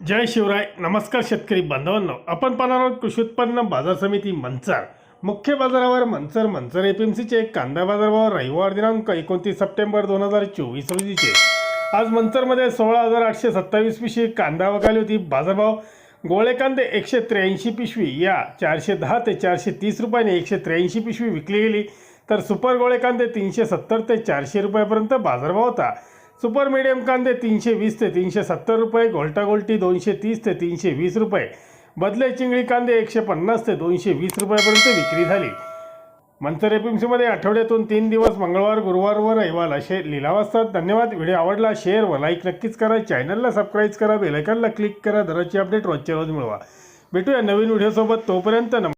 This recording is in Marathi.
जय शिवराय नमस्कार शेतकरी बांधवांनो. आपण पाहणार आहोत कृषी उत्पन्न बाजार समिती मंचर. मुख्य बाजारावर मंचर मंचर एफ एम सीचे कांदा बाजारभाव रविवार दिनांक एकोणतीस सप्टेंबर दोन हजार चोवीस रोजीचे. आज मंचरमध्ये सोळा हजार आठशे सत्तावीस पिशवी कांदा वगाली होती. बाजारभाव गोळे कांदे एकशे त्र्याऐंशी पिशवी या चारशे दहा ते चारशे तीस रुपयाने एकशे त्र्याऐंशी पिशवी विकली गेली. तर सुपर गोळे कांदे तीनशे सत्तर ते चारशे रुपयापर्यंत बाजारभाव होता. सुपर मिडियम कांदे तीनशे वीस ते तीनशे सत्तर रुपये गोल्टा गोल्टी दोनशे तीस ते तीनशे वीस रुपये. बदले चिंगळी कांदे एकशे पन्नास ते दोनशे वीस रुपयापर्यंत विक्री झाली. मंचर एपीएमसीमध्ये आठवड्यातून तीन दिवस मंगळवार गुरुवार व रविवार असे लिलाव असतात. धन्यवाद. व्हिडिओ आवडला शेअर व लाईक नक्कीच करा. चॅनलला सबस्क्राईब करा. बेलायकनला क्लिक करा. दररोजची अपडेट रोजच्या रोज मिळवा. भेटूया नवीन व्हिडिओसोबत. तोपर्यंत नम